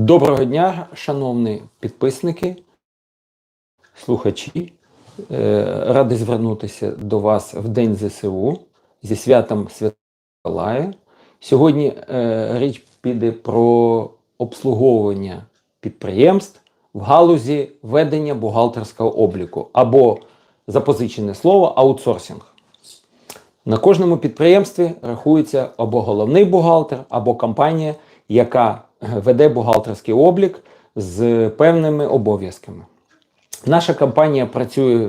Доброго дня, шановні підписники, слухачі. Е, Радий звернутися до вас в День ЗСУ зі святом Святого Миколая. Сьогодні е, річ піде про обслуговування підприємств в галузі ведення бухгалтерського обліку або запозичене слово аутсорсинг. На кожному підприємстві рахується або головний бухгалтер, або компанія, яка веде бухгалтерський облік з певними обов'язками. Наша компанія працює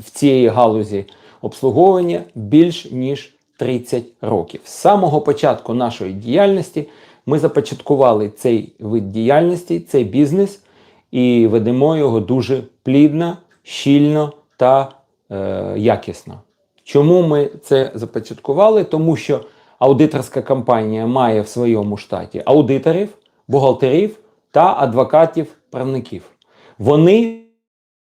в цій галузі обслуговування більш ніж 30 років. З самого початку нашої діяльності ми започаткували цей вид діяльності, цей бізнес, і ведемо його дуже плідно, щільно та е, якісно. Чому ми це започаткували? Тому що аудиторська компанія має в своєму штаті аудиторів, бухгалтерів та адвокатів-правників. Вони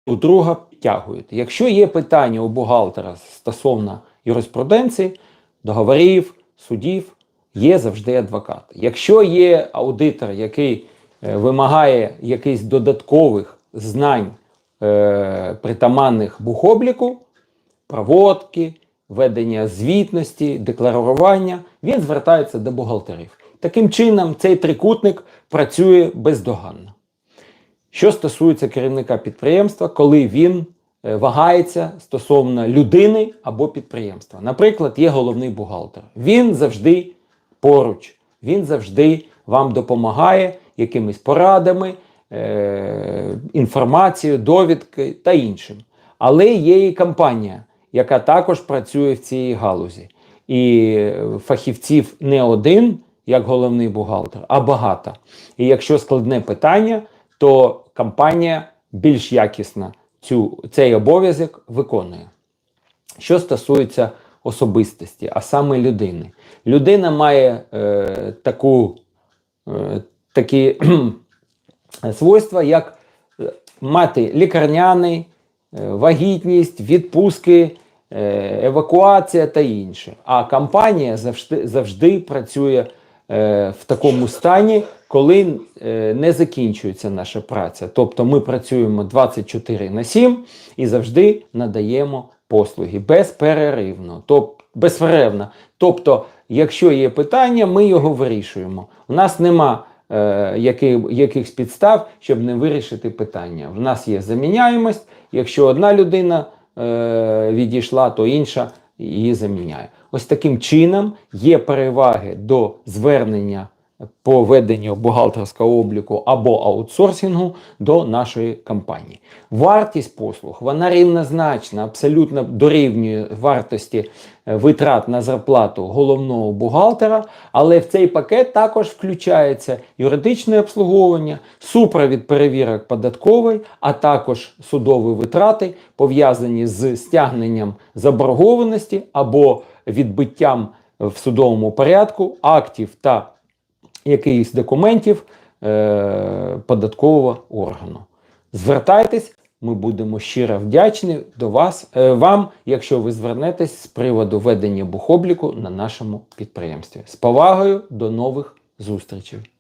у друга підтягують. Якщо є питання у бухгалтера стосовно юриспруденції, договорів, судів, є завжди адвокат. Якщо є аудитор, який е, вимагає якихось додаткових знань е, притаманних бухобліку, проводки, ведення звітності, декларування, він звертається до бухгалтерів. Таким чином, цей трикутник працює бездоганно. Що стосується керівника підприємства, коли він е, вагається стосовно людини або підприємства. Наприклад, є головний бухгалтер. Він завжди поруч, він завжди вам допомагає якимись порадами, е- інформацією, довідки та іншим. Але є і компанія, яка також працює в цій галузі. І е, фахівців не один, як головний бухгалтер, а багато. І якщо складне питання, то компанія більш якісно цю, цей обов'язок виконує. Що стосується особистості, а саме людини, людина має е, таку, е, такі свойства, як е, мати лікарняний, е, вагітність, відпустки, е, евакуація та інше. А компанія завжди, завжди працює в такому стані, коли е, не закінчується наша праця. Тобто ми працюємо 24 на 7 і завжди надаємо послуги безперервно, тоб, безперервно. Тобто, якщо є питання, ми його вирішуємо. У нас нема е, які, якихось підстав, щоб не вирішити питання. В нас є заміняємость. Якщо одна людина е, відійшла, то інша її заміняє. Ось таким чином є переваги до звернення по веденню бухгалтерського обліку або аутсорсингу до нашої компанії. Вартість послуг вона рівнозначна, абсолютно дорівнює вартості е, витрат на зарплату головного бухгалтера, але в цей пакет також включається юридичне обслуговування, супровід перевірок податкової, а також судові витрати, пов'язані з стягненням заборгованості або відбиттям в судовому порядку актів та якихось документів е, податкового органу. Звертайтесь, ми будемо щиро вдячні до вас, е, вам, якщо ви звернетесь з приводу ведення бухобліку на нашому підприємстві. З повагою до нових зустрічей!